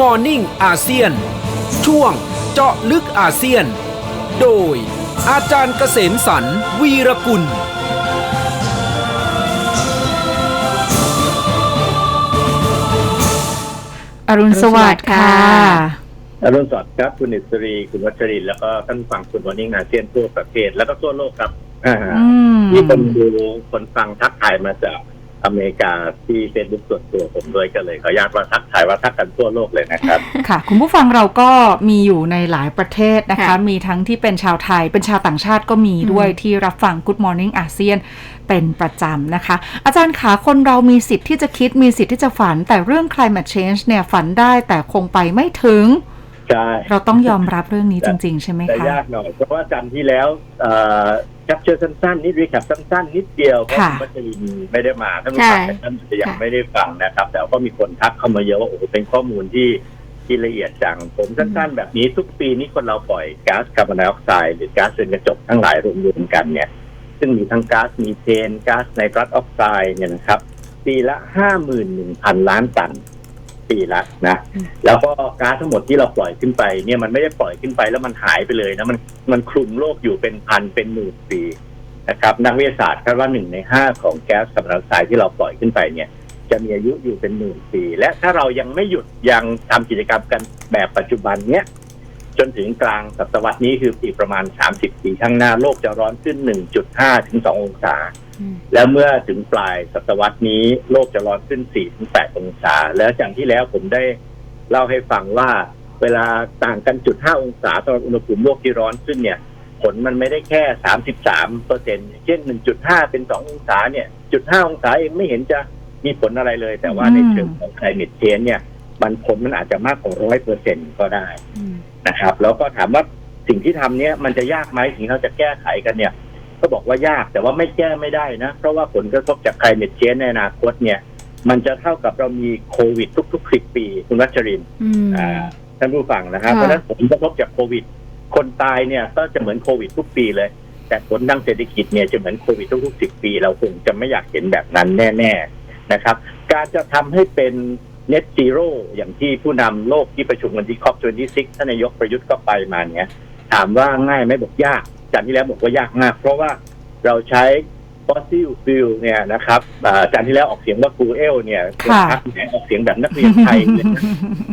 Morning อาเซียน ช่วงเจาะลึกอาเซียน โดย อาจารย์เกษมสรรวีรกุล อรุณสวัสดิ์ค่ะ อรุณสวัสดิ์ครับ คุณอิสรี คุณวัชรินทร์แล้วก็ท่านฟังคุณวันนี้อาเซียนทั่วประเทศแล้วก็ทั่วโลกครับอ่าอืม มีคนดูคนฟังทักทายมาจาก อเมริกาที่เฟซบุ๊กส่วนตัวผมด้วยก็เลยขออนุญาตว่าทักทายว่าทักกันทั่วโลกเลยนะครับ ค่ะ คุณผู้ฟังเราก็มีอยู่ในหลายประเทศนะคะค่ะมีทั้งที่เป็นชาวไทย เป็นชาวต่างชาติก็มีด้วยที่รับฟัง Good Morning อาเซียนเป็นประจำนะคะ อาจารย์ขาคนเรามีสิทธิ์ที่จะคิดมีสิทธิ์ที่จะฝัน แต่เรื่อง climate change เนี่ยฝันได้แต่คงไปไม่ถึงใช่เราต้องยอมรับเรื่องนี้จริง ๆ ใช่ไหมแต่คะยากหน่อยเพราะว่าจันทร์ที่แล้วเอ่อ จับเชิญสั้นๆนิดรีแคปสั้นๆนิดเดียวเพราะค่ะคุณวัชรินทร์ไม่ได้มาท่านผู้ใช่ฟังท่านจะยังค่ะไม่ได้ฟังนะครับ แต่ก็มีคนทักเข้ามาเยอะว่าโอ้โหเป็นข้อมูลที่ที่ละเอียดจังผมสั้นๆแบบนี้ทุกปีนี้คนเราปล่อยก๊าซคาร์บอนไดออกไซด์หรือก๊าซเรือนกระจกทั้งหลายรวมๆกันเนี่ย ซึ่งมีทั้งก๊าซมีเทนก๊าซไนตรัสออกไซด์เนี่ยนะครับ ปีละห้าหมื่นหนึ่งพันล้านตัน ปีละนะอืมแล้วก็ก๊าซทั้งหมดที่เราปล่อยขึ้นไปเนี่ยมันไม่ได้ปล่อยขึ้นไปแล้วมันหายไปเลยนะมันมันคลุมโลกอยู่เป็นพันเป็นหมื่นปีนะครับนักวิทยาศาสตร์คาดว่าหนึ่งในห้าของแก๊สคาร์บอนไดออกไซด์ที่เราปล่อยขึ้นไปเนี่ย จะมีอายุอยู่เป็นหมื่นปี และถ้าเรายังไม่หยุดยังทำกิจกรรมกันแบบปัจจุบันเนี้ยจนถึงกลางศตวรรษนี้คืออีกประมาณ 30 ปีข้างหน้าโลกจะร้อนขึ้น 1.5 ถึง 2 องศาอืม แล้วเมื่อถึงปลายศตวรรษนี้โลกจะร้อนขึ้น 4-8 องศา แล้วจากที่แล้วผมได้เล่าให้ฟังว่าเวลาต่างกันจุด 5 องศาตอนอุณหภูมิโลกที่ร้อนขึ้นเนี่ย ผลมันไม่ได้แค่ 33เปอร์เซ็นต์เช่น 1.5 เป็น 2 องศาเนี่ย จุด 5 องศาเองไม่เห็นจะมีผลอะไรเลย แต่ว่าในอืมเชิงของ climate change เนี่ย มันผลมันอาจจะมากกว่า100เปอร์เซ็นต์ก็ได้อืมนะครับ แล้วก็ถามว่าสิ่งที่ทำเนี่ยมันจะยากไหมสิ่งที่เราจะแก้ไขกันเนี่ย ก็บอกว่ายากแต่ว่าไม่แก้ไม่ได้นะ เพราะว่าผลกระทบจาก climate change ในอนาคตเนี่ย มันจะเท่ากับเรามีโควิดทุกๆ10ปี คุณวัชรินทร์อืมอ่าท่านผู้ฟังนะครับค่ะเพราะฉะนั้นผลกระทบจากโควิด คนตายเนี่ยก็จะเหมือนโควิดทุกปีเลย แต่ผลทางเศรษฐกิจเนี่ยจะเหมือนโควิดทุกๆ10ปี เราคงจะไม่อยากเห็นแบบนั้นแน่ ๆนะครับ การจะทำให้เป็น net zero อย่างที่ผู้นำโลกที่ประชุมกันที่ COP 26ท่านนายกประยุทธ์ก็ไปมาเนี่ยถามว่าง่ายไหมบอกยาก จากที่แล้วบอกว่ายากมาก เพราะว่าเราใช้ fossil fuel เนี่ยนะครับอ่าจากที่แล้วออกเสียงว่า fuel เนี่ยค่ะทักแหมออกเสียงแบบนักเรียนไทยเลยนะ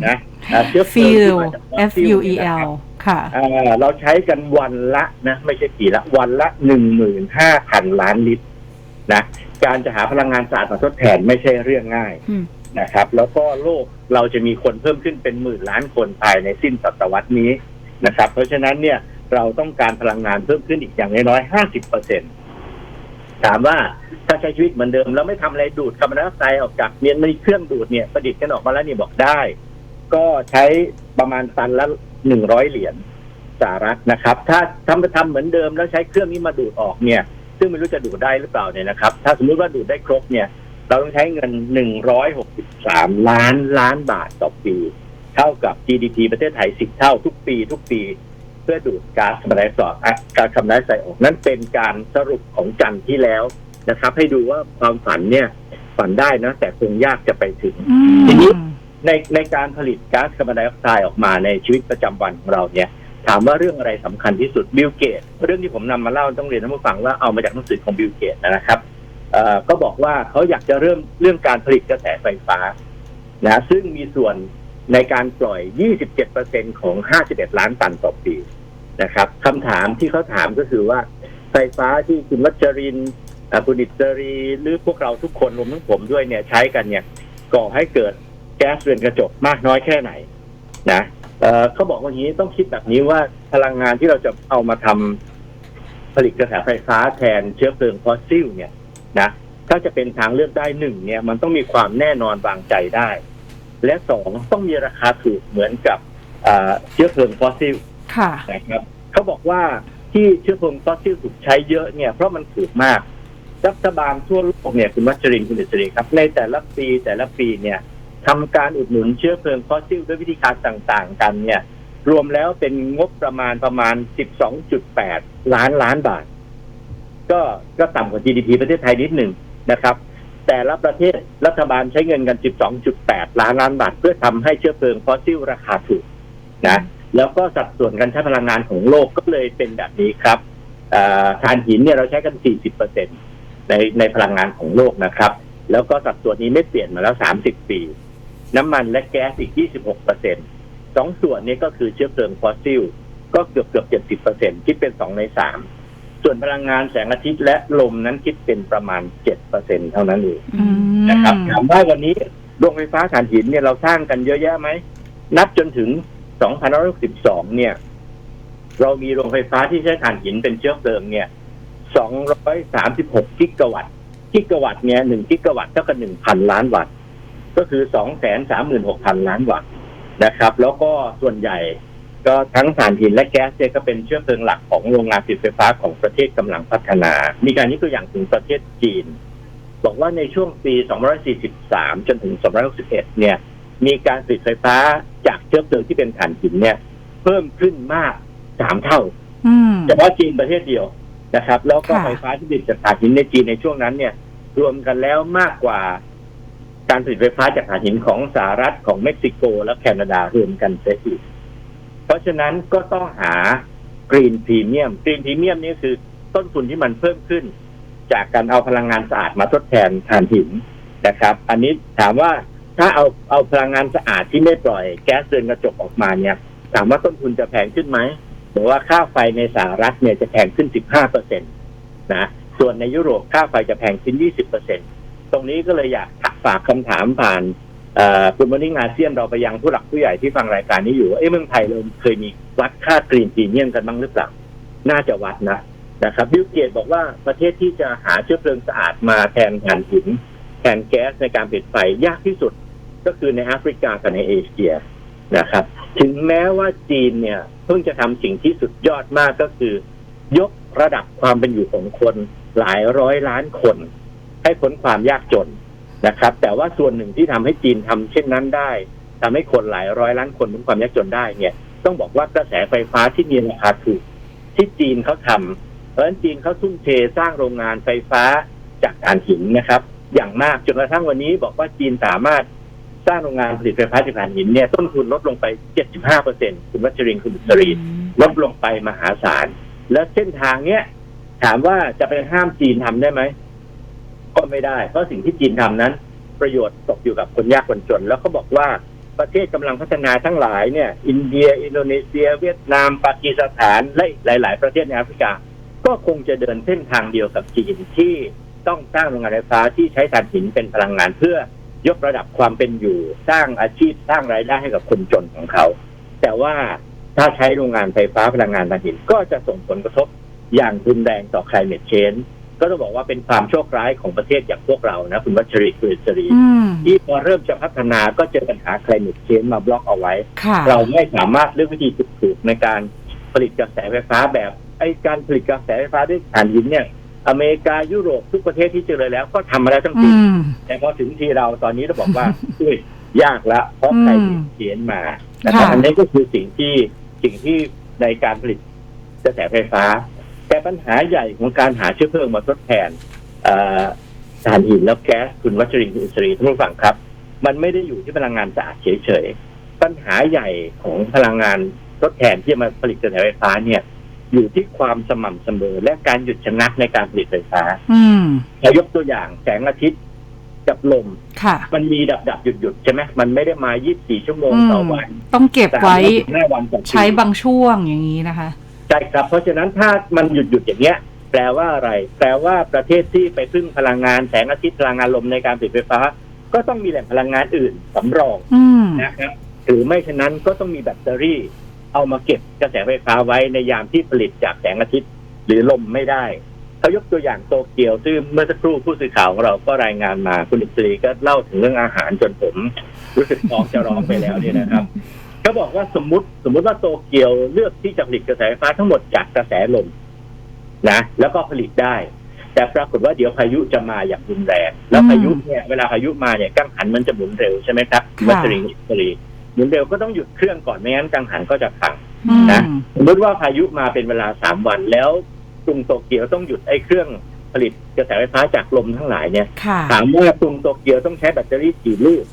นะอ่าเชื้อเพลิงที่ fuel มาจาก F U E L ค่ะอ่าเราใช้กันวันละนะไม่ใช่กี่ละวันละหนึ่งหมื่นห้าพันล้านลิตรนะการจะหาพลังงานสะอาดมาทดแทนไม่ใช่เรื่องง่ายอืมนะครับ แล้วก็โลกเราจะมีคนเพิ่มขึ้นเป็นหมื่นล้านคนภายในสิ้นศตวรรษนี้นะครับ เพราะฉะนั้นเนี่ย เราต้องการพลังงานเพิ่มขึ้นอีกอย่างน้อยๆห้าสิบเปอร์เซ็นถามว่าถ้าใช้ชีวิตเหมือนเดิมแล้วไม่ทำอะไรดูดคาร์บอนไดออกไซด์ออกจากเนี่ยมันมีเครื่องดูดเนี่ยประดิษฐ์กันออกมาแล้วนี่บอกได้ ก็ใช้ประมาณตันละหนึ่งร้อยเหรียญสหรัฐนะครับ ถ้าทำไปทำเหมือนเดิมแล้วใช้เครื่องนี้มาดูดออกเนี่ย ซึ่งไม่รู้จะดูดได้หรือเปล่าเนี่ยนะครับ ถ้าสมมุติว่าดูดได้ครบเนี่ย เราต้องใช้เงินหนึ่งร้อยหกสิบสามล้านล้านบาทต่อปี เท่ากับ GDP ประเทศไทยสิบเท่าทุกปี ทุกปี เพื่อดูดก๊าซคาร์บอนไดออกไซด์อะก๊าซคาร์บอนไดออกไซด์ออกนั่นเป็นการสรุปของจันทร์ที่แล้วนะครับ ให้ดูว่าความฝันเนี่ยฝันได้นะ แต่คงยากจะไปถึงอืมทีนี้ในในการผลิตก๊าซคาร์บอนไดออกไซด์ออกมาในชีวิตประจำวันของเราเนี่ย ถามว่าเรื่องอะไรสำคัญที่สุดบิลเกตเรื่องที่ผมนำมาเล่าต้องเรียนท่านผู้ฟังว่าเอามาจากหนังสือของบิลเกตนะครับเอ่อก็บอกว่าเขาอยากจะเริ่มเรื่องการผลิตกระแสไฟฟ้านะซึ่งมีส่วน ในการปล่อย 27%ของ 51 ล้านตันต่อปีนะครับคำถามที่เขาถามก็คือว่าไฟฟ้าที่คุณวัชรินทร์อ่าคุณดิจรีหรือพวกเราทุกคนรวมทั้งผมด้วยเนี่ยใช้กันเนี่ยก่อให้เกิดแก๊สเรือนกระจกมากน้อยแค่ไหนนะเเขาบอกว่าอย่างนี้ต้องคิดแบบนี้ว่าพลังงานที่เราจะเอามาทำผลิตกระแสไฟฟ้าแทนเชื้อเพลิงฟอสซิลเนี่ยนะถ้าจะเป็นทางเลือกได้หนึ่งเนี่ย มันต้องมีความแน่นอนวางใจได้ และสองต้องมีราคาถูกเหมือนกับอ่าเชื้อเพลิงฟอสซิลค่ะนะครับเขาบอกว่าที่เชื้อเพลิงฟอสซิลถูกใช้เยอะเนี่ยเพราะมันถูกมาก รัฐบาลทั่วโลกเนี่ยคุณวัชรินทร์คุณอิสรีครับ ในแต่ละปีแต่ละปีเนี่ยทำการอุดหนุนเชื้อเพลิงฟอสซิลด้วยวิธีการต่างๆ กันเนี่ย รวมแล้วเป็นงบประมาณประมาณ 12.8 ล้านล้านบาท ก็ก็ต่ำกว่า GDP ประเทศไทยนิดหนึ่งนะครับ แต่ละประเทศรัฐบาลใช้เงินกัน 12.8 ล้านล้านบาท เพื่อทำให้เชื้อเพลิงฟอสซิลราคาถูกนะแล้วก็สัดส่วนการใช้พลังงานของโลกก็เลยเป็นแบบนี้ครับถ่านหินเนี่ยเราใช้กัน 40%ในในพลังงานของโลกนะครับ แล้วก็สัดส่วนนี้ไม่เปลี่ยนมาแล้ว 30 ปี น้ำมันและแก๊สอีก 26%สองส่วนนี้ก็คือเชื้อเพลิงฟอสซิล ก็เกือบเกือบ70%คิดเป็น 2 ใน 3 ส่วนพลังงานแสงอาทิตย์และลมนั้นคิดเป็นประมาณ7%เท่านั้นเองอืมนะครับถามว่าวันนี้โรงไฟฟ้าถ่านหินเนี่ยเราสร้างกันเยอะแยะไหม นับจนถึง 2562 เนี่ย เรามีโรงไฟฟ้าที่ใช้ถ่านหินเป็นเชื้อเพลิงเนี่ย 236 กิกะวัตต์ กิกะวัตต์เนี่ย1กิกะวัตต์เท่ากับ 1,000 ล้านวัตต์ ก็คือ 236,000 ล้านวัตต์นะครับ แล้วก็ส่วนใหญ่ ก็ทั้งถ่านหินและแก๊สเนี่ยก็เป็นเชื้อเพลิงหลักของโรงงานผลิตไฟฟ้าของประเทศกำลังพัฒนา มีการยกตัวอย่างถึงประเทศจีน บอกว่าในช่วงปี 243 จนถึง 261 เนี่ย มีการผลิตไฟฟ้าจากเชื้อเพลิงที่เป็นถ่านหินเนี่ย เพิ่มขึ้นมากสามเท่าอืมเฉพาะจีนประเทศเดียวนะครับ แล้วก็ค่ะไฟฟ้าที่ผลิตจากถ่านหินในจีนในช่วงนั้นเนี่ย รวมกันแล้วมากกว่าการผลิตไฟฟ้าจากถ่านหินของสหรัฐของเม็กซิโกและแคนาดารวมกันเสียอีกเพ ราะฉะนั้นก็ต้องหากรีนพรีเมียมกรีนพรีเมียมนี่คือต้นทุนที่มันเพิ่มขึ้น จากการเอาพลังงานสะอาดมาทดแทนถ่านหินนะครับ อันนี้ถามว่าถ้าเอาเอาพลังงานสะอาดที่ไม่ปล่อยแก๊สเรือนกระจกออกมาเนี่ย ถามว่าต้นทุนจะแพงขึ้นไหมบอว่าค่าไฟในสหรัฐเนี่ยจะแพงขึ้น 15เปอร์เซ็นตนะ ส่วนในยุโรปค่าไฟจะแพงขึ้น 20เปอร์เซ็นตรงนี้ก็เลยอยากฝากคำถามผ่าน คุณมอนิ่งอาเซียนเราไปยังผู้หลักผู้ใหญ่ที่ฟังรายการนี้อยู่ว่าเอ้เมืองไทยเราเคยมีวัดค่ากรีนพรีเมียมกันบ้างหรือเปล่า น่าจะวัดนะนะครับบิลเกตบอกว่าประเทศที่จะหาเชื้อเพลิงสะอาดมาแทนถ่านหินแทนแก๊สในการผลิตไฟยากที่สุดก็คือในแอฟริกากับในเอเชียนะครับ ถึงแม้ว่าจีนเนี่ย เพิ่งจะทำสิ่งที่สุดยอดมากก็คือ ยกระดับความเป็นอยู่ของคนหลายร้อยล้านคน ให้พ้นความยากจน นะครับ แต่ว่าส่วนหนึ่งที่ทำให้จีนทำเช่นนั้นได้ทำให้คนหลายร้อยล้านคนพ้นความยากจนได้เนี่ย ต้องบอกว่ากระแสไฟฟ้าที่มีราคาถูกที่จีนเขาทำเพราะฉะนั้นจีนเขาทุ่มเทสร้างโรงงานไฟฟ้าจากถ่านหินนะครับ อย่างมากจนกระทั่งวันนี้บอกว่าจีนสามารถสร้างโรงงานผลิตไฟฟ้าจากถ่านหินเนี่ยต้นทุนลดลงไป 75เปอร์เซ็นคุณวัชรินคุณบุษรีลดลงไปมหาศาล แล้วเส้นทางเนี้ยถามว่าจะไปห้ามจีนทำได้ไหม ก็ไม่ได้ เพราะสิ่งที่จีนทำนั้น ประโยชน์ตกอยู่กับคนยากคนจน แล้วก็บอกว่าประเทศกำลังพัฒนาทั้งหลายเนี่ย อินเดีย อินโดนีเซีย เวียดนาม ปากีสถานและหลาย ๆ ประเทศในแอฟริกา ก็คงจะเดินเส้นทางเดียวกับจีนที่ต้องสร้างโรงงานไฟฟ้าที่ใช้ถ่านหินเป็นพลังงานเพื่อยกระดับความเป็นอยู่ สร้างอาชีพสร้างรายได้ให้กับคนจนของเขา แต่ว่าถ้าใช้โรงงานไฟฟ้าพลังงานถ่านหินก็จะส่งผลกระทบอย่างรุนแรงต่อ climate change ก็ต้องบอกว่าเป็นความโชคร้ายของประเทศอย่างพวกเรานะ คุณวัชริคุณอิสรีอืมที่พอเริ่มจะพัฒนาก็เจอปัญหา climate change มาบล็อกเอาไว้ค่ะเราไม่สามารถเลือกวิธีถูกๆในการผลิตกระแสไฟฟ้าแบบไอ้การผลิตกระแสไฟฟ้าด้วยถ่านหินเนี่ยอเมริกายุโรปทุกประเทศที่เจริญแล้วก็ทำมาแล้วทั้งอืปีมแต่พอถึงทีเราตอนนี้เราบอกว่าอุ้ยยากละเพราะอืมใครเขียนมานะครับค่ะอันนี้ก็คือสิ่งที่สิ่งที่ในการผลิตกระแสไฟฟ้า แต่ปัญหาใหญ่ของการหาเชื้อเพลิงมาทดแทนเอ่อถ่านหินแล้วแก๊สคุณวัชรินทร์คุณอิสรีท่านผู้ฟังครับ มันไม่ได้อยู่ที่พลังงานสะอาดเฉยๆปัญหาใหญ่ของพลังงานทดแทนที่จะมาผลิตกระแสไฟฟ้าเนี่ย อยู่ที่ความสม่ำเสมอและการหยุดชะงักในการผลิตไฟฟ้าอืมเรายกตัวอย่างแสงอาทิตย์กับลมค่ะมันมีดับดับหยุดหยุดๆใช่ไหมมันไม่ได้มา 24 ชั่วโมงอืมต่อวัน ต้องเก็บไว้ห้าวันต่อปีใช้บางช่วงอย่างนี้นะคะ ใช่ครับเพราะฉะนั้นถ้ามันหยุดหยุดๆอย่างเงี้ย แปลว่าอะไร แปลว่าประเทศที่ไปพึ่งพลังงานแสงอาทิตย์พลังงานลมในการผลิตไฟฟ้า ก็ต้องมีแหล่งพลังงานอื่นสำรองอืมนะครับหรือไม่ฉะนั้นก็ต้องมีแบตเตอรี่ เอามาเก็บกระแสไฟฟ้าไว้ในยามที่ผลิตจากแสงอาทิตย์ หรือลมไม่ได้เขายกตัวอย่างโตเกียวซึ่งเมื่อสักครู่ผู้สื่อข่าวของเราก็รายงานมาคุณอิสรีก็เล่าถึงเรื่องอาหารจนผม รู้สึกท้องจะร้องไปแล้วเนี่ยนะครับ เขาบอกว่าสมมติสมมติว่าโตเกียวเลือกที่จะผลิตกระแสไฟฟ้าทั้งหมดจากกระแสลมนะ แล้วก็ผลิตได้ แต่ปรากฏว่าเดี๋ยวพายุจะมาอย่างรุนแรงแล้วอืมพายุเนี่ยเวลาพายุมาเนี่ยกังหันมันจะหมุนเร็วใช่ไหมครับค่ะวัชรินทร์อิสรีหมุนเร็วก็ต้องหยุดเครื่องก่อนไม่งั้นกังหันก็จะพังอืมนะสมมติว่าพายุมาเป็นเวลาสามวันแล้วกรุงโตเกียวต้องหยุดไอ้เครื่องผลิตกระแสไฟฟ้าจากลมทั้งหลายเนี่ยค่ะถามว่ากรุงโตเกียวต้องใช้แบตเตอรี่กี่ลูก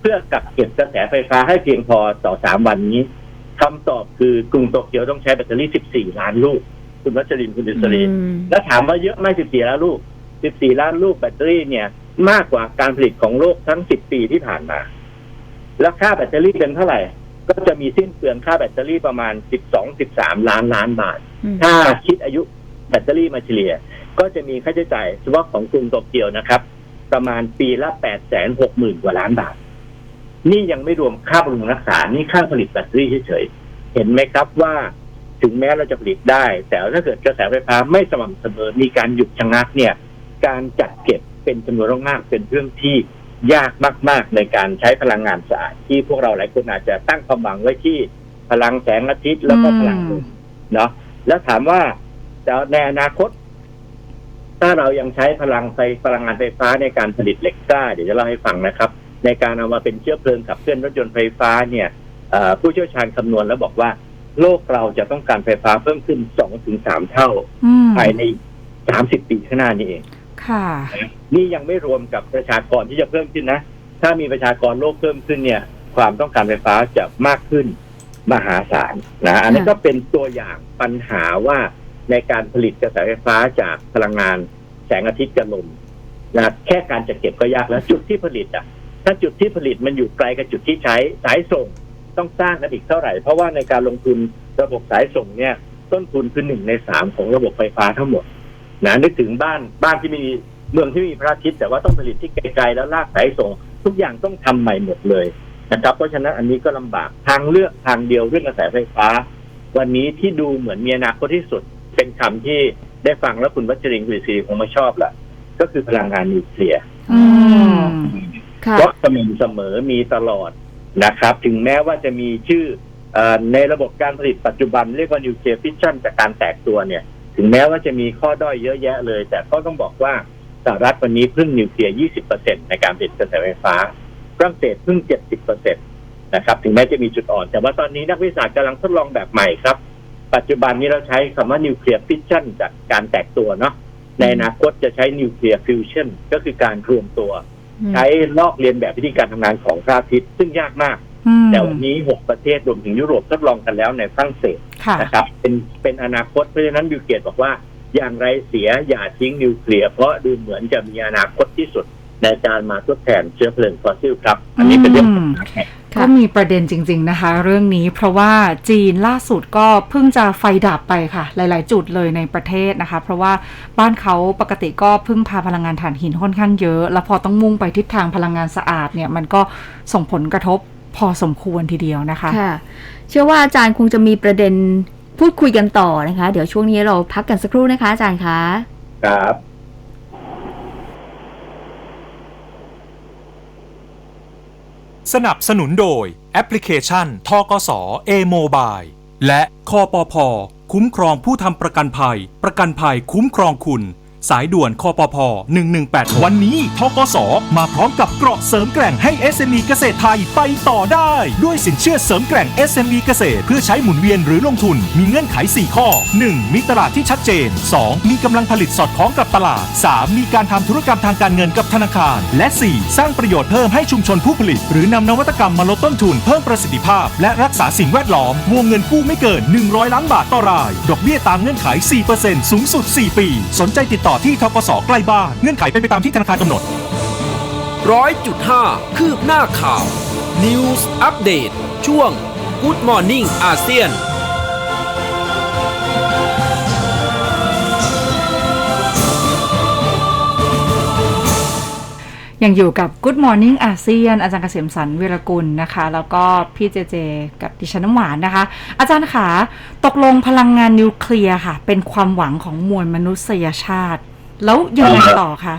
เพื่อกักเก็บกระแสไฟฟ้าให้เพียงพอต่อสามวันนี้คำตอบคือกรุงโตเกียวต้องใช้แบตเตอรี่ 14 ล้านลูก คุณวัชรินทร์คุณดิศรีอืมแล้วถามว่าเยอะไหม14 ล้านลูก 14 ล้านลูกแบตเตอรี่เนี่ย มากกว่าการผลิตของโลกทั้ง 10 ปีที่ผ่านมา แล้วค่าแบตเตอรี่เป็นเท่าไหร่ ก็จะมีสิ้นเปลืองค่าแบตเตอรี่ประมาณ 12-13 ล้านล้านบาทอืมถ้าคิดอายุแบตเตอรี่มาเฉลี่ย ก็จะมีค่าใช้จ่ายเฉพาะของกรุงโตเกียวนะครับ ประมาณปีละ 860,000 กว่าล้านบาท นี่ยังไม่รวมค่าบำรุงรักษา นี่ค่าผลิตแบตเตอรี่เฉยๆ เห็นไหมครับว่าถึงแม้เราจะผลิตได้ แต่ถ้าเกิดกระแสไฟฟ้าไม่สม่ำเสมอ มีการหยุดชะงักเนี่ย การจัดเก็บเป็นจำนวนมากๆเป็นเรื่องที่ยากมาก ๆ ในการใช้พลังงานสะอาดที่พวกเราหลายคนอาจจะตั้งความหวังไว้ที่พลังแสงอาทิตย์แล้วก็พลังลมเนาะแล้วถามว่าจะในอนาคต ถ้าเรายังใช้พลังไฟพลังงานไฟฟ้าในการผลิตเหล็กกล้าเดี๋ยวจะเล่าให้ฟังนะครับ ในการเอามาเป็นเชื้อเพลิงขับเคลื่อนรถยนต์ไฟฟ้าเนี่ยเอ่อผู้เชี่ยวชาญคำนวณแล้วบอกว่า โลกเราจะต้องการไฟฟ้าเพิ่มขึ้นสองถึงสามเท่าอืมภายในสามสิบปีข้างหน้านี้เองค่ะ นี่ยังไม่รวมกับประชากรที่จะเพิ่มขึ้นนะ ถ้ามีประชากรโลกเพิ่มขึ้นเนี่ย ความต้องการไฟฟ้าจะมากขึ้นมหาศาลนะ อันนี้ค่ะก็เป็นตัวอย่างปัญหาว่าในการผลิตกระแสไฟฟ้าจากพลังงานแสงอาทิตย์กับลมนะแค่การจัดเก็บก็ยากแล้วจุดที่ผลิตอะ ถ้าจุดที่ผลิตมันอยู่ไกลกับจุดที่ใช้สายส่งต้องสร้างกันอีกเท่าไหร่ เพราะว่าในการลงทุนระบบสายส่งเนี่ย ต้นทุนคือหนึ่งในสามของระบบไฟฟ้าทั้งหมดนะนึกถึงบ้านบ้านที่มีเมืองที่มีพระอาทิตย์แต่ว่าต้องผลิตที่ไกลๆแล้วลากสายส่ง ทุกอย่างต้องทำใหม่หมดเลยนะครับ เพราะฉะนั้นอันนี้ก็ลำบากทางเลือกทางเดียวเรื่องกระแสไฟฟ้า วันนี้ที่ดูเหมือนมีอนาคตที่สุด เป็นคำที่ได้ฟังแล้วคุณวัชรินทร์คุณศรีคงไม่ชอบละก็คือพลังงานนิวเคลียร์อืม เพราะสม่ำเสมอมีตลอดนะครับ ถึงแม้ว่าจะมีชื่ออในระบบการผลิตปัจจุบันเรียกว่านิวเคลียร์ฟิชชั่นจากการแตกตัวเนี่ย ถึงแม้ว่าจะมีข้อด้อยเยอะแยะเลย แต่ก็ต้องบอกว่าสหรัฐวันนี้พึ่งนิวเคลียร์ 20%ในการผลิตกระแสไฟฟ้าฝรั่งเศสพึ่ง 70%นะครับ ถึงแม้จะมีจุดอ่อน แต่ว่าตอนนี้นักวิทยาศารกำลังทดลองแบบใหม่ครับ ปัจจุบันนี้เราใช้คำว่านิวเคลียร์ฟิชชั่นจากการแตกตัวเนาะในอนาคตจะใช้นิวเคลียร์ฟิวชั่นก็คือการรวมตัว ใช้ลอกเลียนแบบวิธีการทำงานของพระอาทิตย์ซึ่งยากมากอืมแต่วันนี้ 6 ประเทศรวมถึงยุโรปทดลองกันแล้วในฝรั่งเศสค่ะนะครับ เป็นเป็นอนาคตเพราะฉะนั้นบิลเกตบอกว่าอย่างไรเสียอย่าทิ้งนิวเคลียร์เพราะดูเหมือนจะมีอนาคตที่สุดในการมาทดแทนเชื้อเพลิงฟอสซิลครับ อันนี้เป็นเรื่องอืมสำคัญค่ะ ก็มีประเด็นจริง ๆ นะคะ เรื่องนี้เพราะว่าจีนล่าสุดก็เพิ่งจะไฟดับไปค่ะ หลาย ๆ จุดเลยในประเทศนะคะ เพราะว่าบ้านเขาปกติก็พึ่งพาพลังงานถ่านหินค่อนข้างเยอะ แล้วพอต้องมุ่งไปทิศทางพลังงานสะอาดเนี่ยมันก็ส่งผลกระทบพอสมควรทีเดียวนะคะค่ะเชื่อว่าอาจารย์คงจะมีประเด็นพูดคุยกันต่อนะคะ เดี๋ยวช่วงนี้เราพักกันสักครู่นะคะอาจารย์คะครับ สนับสนุนโดยแอปพลิเคชันทกสเอ o b i l e และคอปพ คุ้มครองผู้ทำประกันภัย ประกันภัยคุ้มครองคุณ สายด่วนคอปพ118วันนี้ทกสมาพร้อมกับเกราะเสริมแกร่งให้ SME เกษตรไทยไปต่อได้ ด้วยสินเชื่อเสริมแกร่ง SME เกษตร เพื่อใช้หมุนเวียนหรือลงทุน มีเงื่อนไข 4 ข้อ 1. มีตลาดที่ชัดเจน 2. มีกำลังผลิตสอดคล้องกับตลาด 3. มีการทำธุรกรรมทางการเงินกับธนาคาร และ 4. สร้างประโยชน์เพิ่มให้ชุมชนผู้ผลิต หรือนำนวัตกรรมมาลดต้นทุนเพิ่มประสิทธิภาพ และรักษาสิ่งแวดล้อมวงเงินกู้ไม่เกิน 100 ล้านบาทต่อราย ดอกเบี้ยตามเงื่อนไข 4%สูงสุด 4 ปี สนใจติดต่อที่ทกสใกล้บ้าน เงื่อนไขเป็นไปตามที่ธนาคารกำหนดร้อยจุดห้าคืบหน้าข่าว News Update ช่วง Good Morning อาเซียน ยังอยู่กับ Good Morning อาเซียนอาจารย์เกษมสันเวรกุลนะคะ แล้วก็พี่เจเจ กับดิฉันน้ำหวานนะคะ อาจารย์ขาตกลงพลังงานนิวเคลียร์ค่ะ เป็นความหวังของมวลมนุษยชาติ แล้วยังไงต่อคะ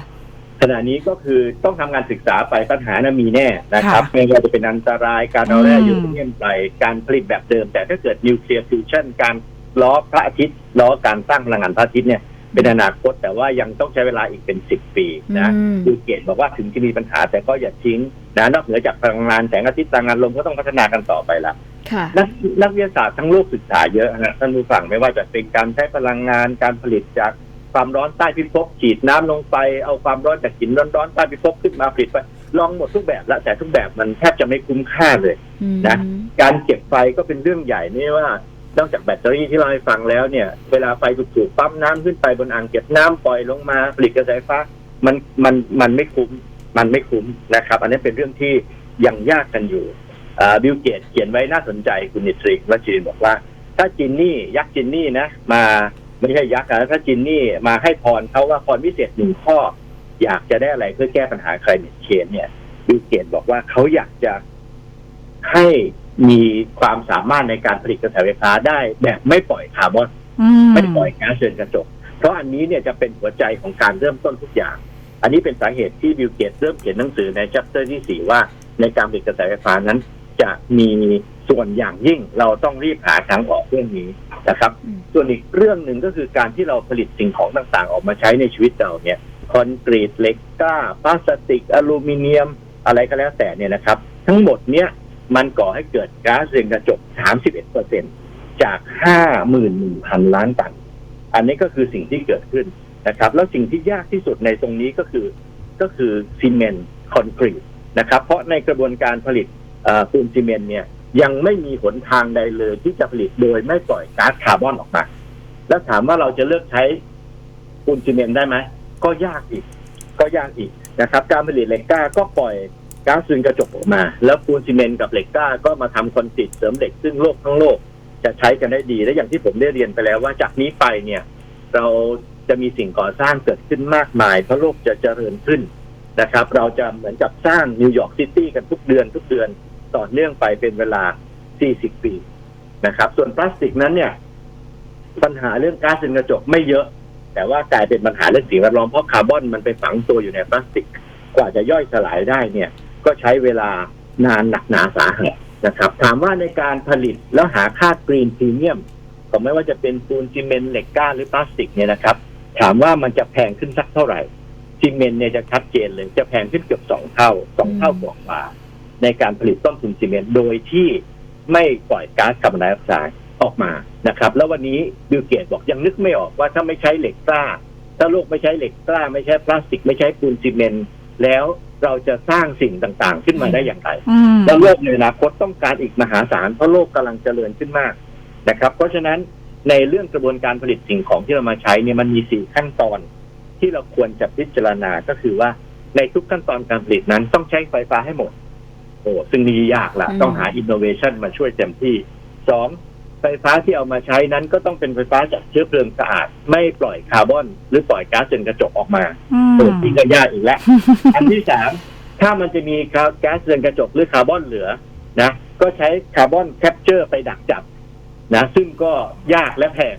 ขณะนี้ก็คือต้องทำงานศึกษาไปปัญหานะมีแน่นะครับค่ะไม่ว่าจะเป็นอันตรายการเอาแร่อืมยูเรเนียมไปการผลิตแบบเดิม แต่ถ้าเกิดนิวเคลียร์ฟิวชั่นการล้อพระอาทิตย์ล้อการสร้างพลังงานพระอาทิตย์เนี่ย เป็นอนาคตแต่ว่ายังต้องใช้เวลาอีกเป็นสิบปีนะอืมดูเกตบอกว่าถึงจะมีปัญหาแต่ก็อย่าทิ้งนะนอกเหนือจากพลังงานแสงอาทิตย์พลังงานลมก็ต้องพัฒนากันต่อไปละค่ะนักนักวิทยาศาสตร์ทั้งโลกศึกษาเยอะนะท่านผู้ฟังไม่ว่าจะเป็นการใช้พลังงานการผลิตจากความร้อนใต้พิภพฉีดน้ำลงไปเอาความร้อนจากหินร้อนๆใต้พิภพขึ้นมาผลิตไฟลองหมดทุกแบบแล้วแต่ทุกแบบมันแทบจะไม่คุ้มค่าเลยนะการเก็บไฟก็เป็นเรื่องใหญ่นี่ว่า นอกจากแบตเตอรี่ที่เราให้ฟังแล้วเนี่ย เวลาไฟถูกๆปั๊มน้ำขึ้นไปบนอ่างเก็บน้ำปล่อยลงมาผลิตกระแสไฟฟ้ามันมันมันไม่คุ้มมันไม่คุ้มนะครับ อันนี้เป็นเรื่องที่ยังยากกันอยู่บิลเกตเขียนไว้น่าสนใจคุณนิตริกวัชิรินบอกว่า ถ้าจินนี่ยักษ์จินนี่นะ มาไม่ใช่ยักษ์นะถ้าจินนี่มาให้พรเขาว่าพรพิเศษหนึ่งข้อ อยากจะได้อะไรเพื่อแก้ปัญหาไคลเม c เ a นเนี่ยบิลเกตบอกว่าเขาอยากจะให้ มีความสามารถในการผลิตกระแสไฟฟ้าได้แบบไม่ปล่อยคาร์บอนอืมไม่ปล่อยก๊าซเรือนกระจก เพราะอันนี้เนี่ยจะเป็นหัวใจของการเริ่มต้นทุกอย่าง อันนี้เป็นสาเหตุที่บิลเกตเริ่มเขียนหนังสือในชัปเตอร์ที่สี่ว่าในการผลิตกระแสไฟฟ้านั้น จะมีส่วนอย่างยิ่งเราต้องรีบหาทางออกเรื่องนี้นะครับอืมส่วนอีกเรื่องหนึ่งก็คือการที่เราผลิตสิ่งของต่างๆ ออกมาใช้ในชีวิตเราเนี่ยคอนกรีตเหล็กกล้าพลาสติกอลูมิเนียม อะไรก็แล้วแต่เนี่ยนะครับ ทั้งหมดเนี่ย มันก่อให้เกิดก๊าซเรือนกระจก 31เปอร์เซ็นจาก 51,000 ล้านตัน อันนี้ก็คือสิ่งที่เกิดขึ้นนะครับ แล้วสิ่งที่ยากที่สุดในตรงนี้ก็คือก็คือซีเมนต์คอนกรีตนะครับ เพราะในกระบวนการผลิตอ่อปูนซีเมนต์เนี่ยยังไม่มีหนทางใดเลยที่จะผลิตโดยไม่ปล่อยก๊าซคาร์บอนออกมา แล้วถามว่าเราจะเลือกใช้ปูนซีเมนต์ได้ไหม ก็ยากอีก ก็ยากอีกนะครับ การผลิตเหล็กกล้าก็ปล่อย ก๊าซเรือนกระจกออกมา แล้วปูนซีเมนต์กับเหล็กกล้าก็มาทำคอนกรีตเสริมเหล็กซึ่งโลกทั้งโลก จะใช้กันได้ดีและอย่างที่ผมได้เรียนไปแล้วว่าจากนี้ไปเนี่ย เราจะมีสิ่งก่อสร้างเกิดขึ้นมากมายเพราะโลกจะเจริญขึ้นนะครับ เราจะเหมือนกับสร้างนิวยอร์กซิตี้กันทุกเดือนทุกเดือนต่อเนื่องไปเป็นเวลา 40 ปีนะครับ ส่วนพลาสติกนั้นเนี่ย ปัญหาเรื่องก๊าซเรือนกระจกไม่เยอะ แต่ว่ากลายเป็นปัญหาเรื่องสิ่งแวดล้อมเพราะคาร์บอนมันไปฝังตัวอยู่ในพลาสติกกว่าจะย่อยสลายได้เนี่ย ก็ใช้เวลานานหนักหนาสาหัสนะครับ ถามว่าในการผลิตแล้วหาค่ากรีนพรีเมียมก็ไม่ว่าจะเป็นปูนซีเมนต์เหล็กกล้าหรือพลาสติกเนี่ยนะครับ ถามว่ามันจะแพงขึ้นสักเท่าไหร่ซีเมนต์เนี่ยจะชัดเจนเลยจะแพงขึ้นเกือบสองเท่าสองเท่ากว่าๆในการผลิตต้นทุนซีเมนต์โดยที่ไม่ปล่อยก๊าซคาร์บอนไดออกไซด์ออกมานะครับ แล้ววันนี้บิลเกตบอกยังนึกไม่ออกว่าถ้าไม่ใช้เหล็กกล้า ถ้าโลกไม่ใช้เหล็กกล้า ไม่ใช้พลาสติก ไม่ใช้ปูนซีเมนต์แล้ว เราจะสร้างสิ่งต่างๆ ขึ้นมาได้อย่างไรอืมแล้วโลกในอนาคตต้องการอีกมหาศาลเพราะโลกกำลังเจริญขึ้นมากนะครับ เพราะฉะนั้นในเรื่องกระบวนการผลิตสิ่งของที่เรามาใช้เนี่ยมันมีสี่ขั้นตอน ที่เราควรจะพิจารณาก็คือว่าในทุกขั้นตอนการผลิตนั้นต้องใช้ไฟฟ้าให้หมด โอ้ซึ่งนี่ยากละอืมต้องหาอินโนเวชันมาช่วยเต็มที่สอง ไฟฟ้าที่เอามาใช้นั้นก็ต้องเป็นไฟฟ้าจากเชื้อเพลิงสะอาด ไม่ปล่อยคาร์บอน หรือปล่อยก๊าซเรือนกระจกออกมาอืมโอ้ที่ก็ยากอีกแล้ว อันที่สามถ้ามันจะมีแก๊สเรือนกระจกหรือคาร์บอนเหลือนะก็ใช้คาร์บอนแคปเจอร์ไปดักจับนะซึ่งก็ยากและแพง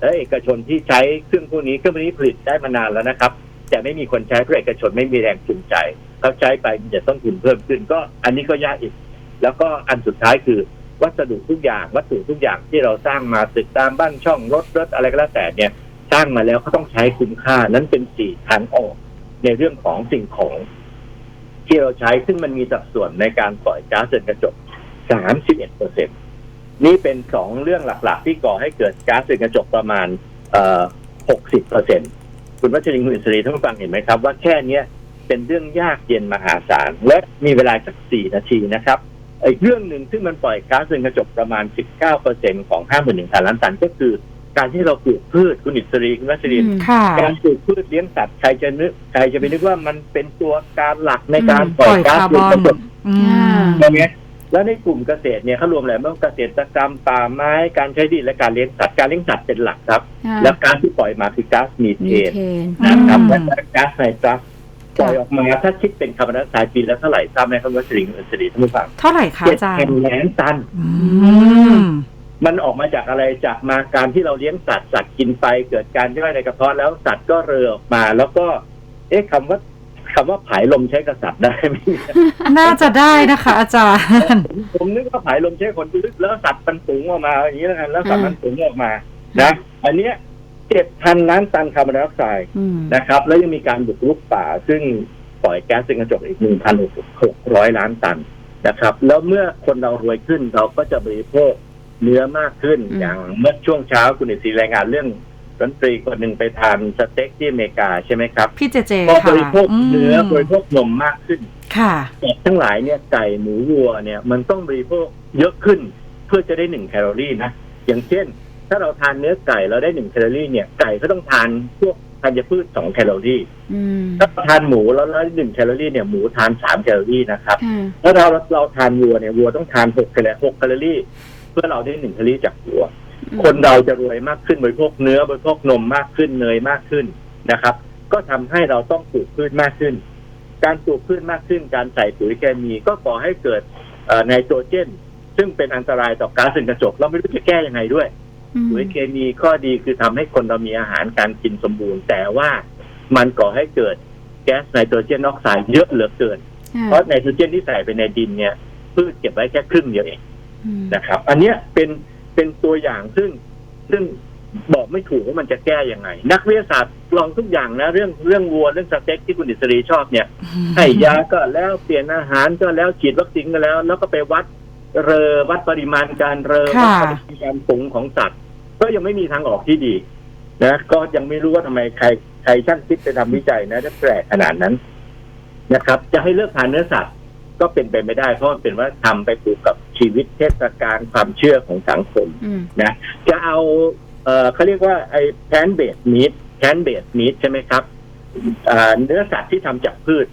และเอกชนที่ใช้เครื่องพวกนี้เครื่องพวกนี้ผลิตได้มานานแล้วนะครับ แต่ไม่มีคนใช้เพราะเอกชนไม่มีแรงจูงใจเขาใช้ไปมันจะต้นทุนเพิ่มขึ้นก็อันนี้ก็ยากอีก แล้วก็อันสุดท้ายคือ วัสดุทุกอย่างวัสดุทุกอย่างที่เราสร้างมาตึกตามบ้านช่องรถรถอะไรก็แล้วแต่เนี่ยสร้างมาแล้วเขาต้องใช้คุ้มค่านั้นเป็นสี่ทางออกในเรื่องของสิ่งของที่เราใช้ซึ่งมันมีสัดส่วนในการปล่อยก๊าซเรือนกระจก 31เปอร์เซ็นตนี่เป็นสองเรื่องหลักๆ ที่ก่อให้เกิดก๊าซเรือนกระจกประมาณเอ่อ60เปอร์เซ็นคุณวัชรินทร์คุณอิสรีท่านผู้ฟังเห็นไหมครับ ว่าแค่เนี้ยเป็นเรื่องยากเย็นมหาศาล และมีเวลาจาก 4 นาทีนะครับ อีกเรื่องหนึ่งซึ่งมันปล่อยก๊าซเรือนกระจกประมาณ 19เปอร์เซ็นของ 51,000 ล้านตันก็คือการที่เราปลูกพืชคุณอิสรีคุณวัชรินทร์อืมค่ะการปลูกพืชเลี้ยงสัตว์ใครจะนึกใครจะไปนึกว่ามันเป็นตัวการหลักในการอืมปล่อยปล่อยก๊าซคาร์บเรือนอนกระจกอืมใช่ไหมแล้วในกลุ่มเกษตรเนี่ยเขารวมอะไรบ้างเกษตรกรรมป่าไม้การใช้ดินและการเลี้ยงสัตว์การเลี้ยงสัตว์เป็นหลักครับค่ะแล้วก๊าซที่ปล่อยมาคือก๊าซมีเทมีนเทนนะครับอืมและก๊าซไนตรัส ปล่อยออกมาถ้าคิดเป็นคาร์บอนไดออกไซด์ปีละเท่าไหร่ทราบไหมครับว่าสิริคุณสิริท่านผู้ฟังเท่าไหร่คะเจ็ดอาจารแผ่นย์แหลนตันอืมมันออกมาจากอะไรจากมาการที่เราเลี้ยงสัตว์สัตว์กินไปเกิดการย่อยในกระเพาะแล้วสัตว์ก็เรือออกมา แล้วก็ เอ๊ะคำว่าคำว่าผายลมใช้กับสัตว์ได้ไหมน่าจะได้นะคะ อาจารย์ผมผมนึกว่าผายลมใช้คนลึกแล้วสัตว์มันสูงออกมาอย่างนี้แล้วกันแล้วสัตว์มันสูงออกมา นะ อันเนี้ย เจ็ดพันล้านตันคาร์บอนไดออกไซด์อืมนะครับ แล้วยังมีการบุกรุกป่า ซึ่งปล่อยแก๊สเรือนกระจกอีกหนึ่งพันหกร้อยล้านตันนะครับ แล้วเมื่อคนเรารวยขึ้นเราก็จะบริโภคเนื้อมากขึ้นอืมอย่างเมื่อช่วงเช้าคุณเอกศรีรายงานเรื่องรัฐมนตรีคนหนึ่งไปทานสเต็กที่อเมริกาใช่ไหมครับ พี่เจเจก็บค่ะริโภคเนื้ออบริโภคนมมากขึ้น ค่ะแต่ทั้งหลายเนี่ยไก่หมูวัวเนี่ยมันต้องบริโภคเยอะขึ้น เพื่อจะได้หนึ่งแคลอรี่นะ อย่างเช่น ถ้าเราทานเนื้อไก่เราได้หนึ่งแคลอรี่เนี่ยไก่ก็ต้องทานพวกธัญพืชสองแคลอรี่อืมถ้าทานหมูแล้วได้หนึ่งแคลอรี่เนี่ยหมูทานสามแคลอรี่นะครับค่ะแล้วเราเราทานวัวเนี่ยวัวต้องทานหกแคลหกแคลอรี่ เพื่อเราได้หนึ่งแคลอรี่จากวัว คนเราจะรวยมากขึ้นบริโภคเนื้อบริโภคนมมากขึ้นเนยมากขึ้นนะครับ ก็ทำให้เราต้องปลูกพืชมากขึ้น การปลูกพืชมากขึ้น การใส่ปุ๋ยเคมีก็ก่อให้เกิดเอ่อไนโตรเจน ซึ่งเป็นอันตรายต่อก๊าซเรือนกระจกเราไม่รู้จะแก้ยังไงด้วยอืม ปุ๋ยเคมีข้อดีคือทำให้คนเรามีอาหารการกินสมบูรณ์ แต่ว่ามันก่อให้เกิดแก๊สไนโตรเจนออกไซด์เยอะเหลือเกินค่ะเพราะไนโตรเจนที่ใส่ไปในดินเนี่ยพืชเก็บไว้แค่ครึ่งเดียวเองอืมนะครับ อันเนี้ยเป็นเป็นตัวอย่างซึ่งซึ่งบอกไม่ถูกว่ามันจะแก้ยังไง นักวิทยาศาสตร์ลองทุกอย่างนะ เรื่องเรื่องวัวเรื่องสเต็กที่คุณดิศรีชอบเนี่ยให้ยาก็แล้วเปลี่ยนอาหารก็แล้วฉีดวัคซีนก็แล้ว แล้วก็ไปวัดเรอวัดปริมาณการเรอวัดค่ะปริมาณการปรุงของสัตว์ ก็ยังไม่มีทางออกที่ดีนะก็ยังไม่รู้ว่าทำไมใครใครช่างคิดไปทำวิจัยนะจะแปลกขนาดนั้นนะครับ จะให้เลิกทานเนื้อสัตว์ก็เป็นไปไม่ได้ เพราะมันเป็นวัฒนธรรมไปผูกกับชีวิตเทศกาลความเชื่อของสังคมอืมนะจะเอาเอ่อเขาเรียกว่าไอ้แพนเบสมีดแพนเบสมีดใช่ไหมครับอ่าเนื้อสัตว์ที่ทำจากพืช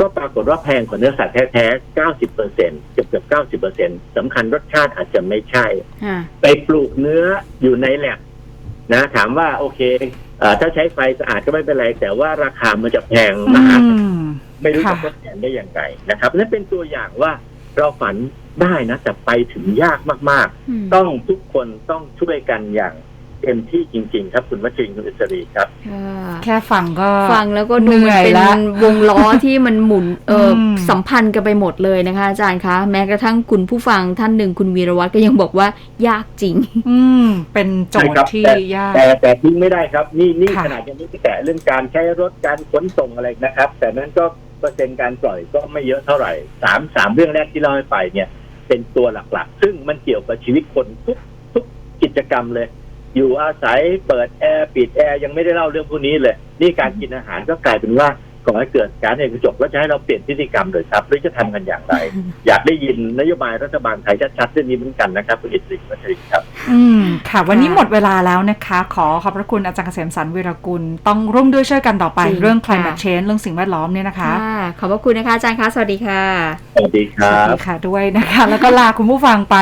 ก็ปรากฏว่าแพงกว่าเนื้อสัตว์แท้ๆ 90เปอร์เซ็นเกือบเกือบ90เปอร์เซ็นสำคัญรสชาติอาจจะไม่ใช่ค่ะไปปลูกเนื้ออยู่ในแลบนะ ถามว่าโอเคเอ่อถ้าใช้ไฟสะอาดก็ไม่เป็นไร แต่ว่าราคามันจะแพงมากอืมไม่รู้จะค่ะทดแทนได้อย่างไรนะครับนั่นเป็นตัวอย่างว่าเราฝันได้นะ แต่ไปถึงยากมากอืมๆต้องทุกคนต้องช่วยกันอย่าง เต็มที่จริง ๆ ครับ คุณวัชรินทร์คุณอิสรีครับค่ะแค่ฟังก็ ฟังแล้วก็ดูเหนื่มันอยเป็นละวงล้อที่มันหมุนเอออม สัมพันธ์กันไปหมดเลยนะคะอาจารย์คะแม้กระทั่งคุณผู้ฟังท่านหนึ่งคุณวีรวัตรก็ยังบอกว่ายากจริง อืม เป็นโจทย์ที่ยาก แต่แต่ทิ้งไม่ได้ครับ นี่นี่ค่ะ ขนาดยังไม่ได้แตะเรื่องการใช้รถการขนส่งอะไรนะครับ แต่นั้นก็เปอร์เซ็นต์การปล่อยก็ไม่เยอะเท่าไหร่สามสามเรื่องแรกที่เล่าให้ไปเนี่ย เป็นตัวหลักๆ ซึ่งมันเกี่ยวกับชีวิตคนทุกทุกกิจกรรมเลย อยู่อาศัยเปิดแอร์ปิดแอร์ยังไม่ได้เล่าเรื่องพวกนี้เลย นี่การกินอาหารก็กลายเป็นว่าก่อให้เกิดการเอกระจกแล้วจะให้เราเปลี่ยนพฤติกรรมเลยครับหรือจะทำกันอย่างไร อยากได้ยินนโยบายรัฐบาลไทยชัดๆเรื่องนี้เหมือนกันนะครับคุณอิสริวัชรินทร์ครับ อืมค่ะ วันนี้ค่ะหมดเวลาแล้วนะคะ ขอขอบพระคุณอาจารย์เกษมสันต์วีรกุล ต้องร่วมด้วยช่วยกันต่อไปจริงเรื่องค่ะ climate change เรื่องสิ่งแวดล้อมเนี่ยนะคะค่ะขอบพระคุณนะคะอาจารย์คะสวัสดีค่ะ สวัสดีคสรัวัสบดีค่ะด้วยนะคะ แล้วก็ลาคุณผู้ฟังไป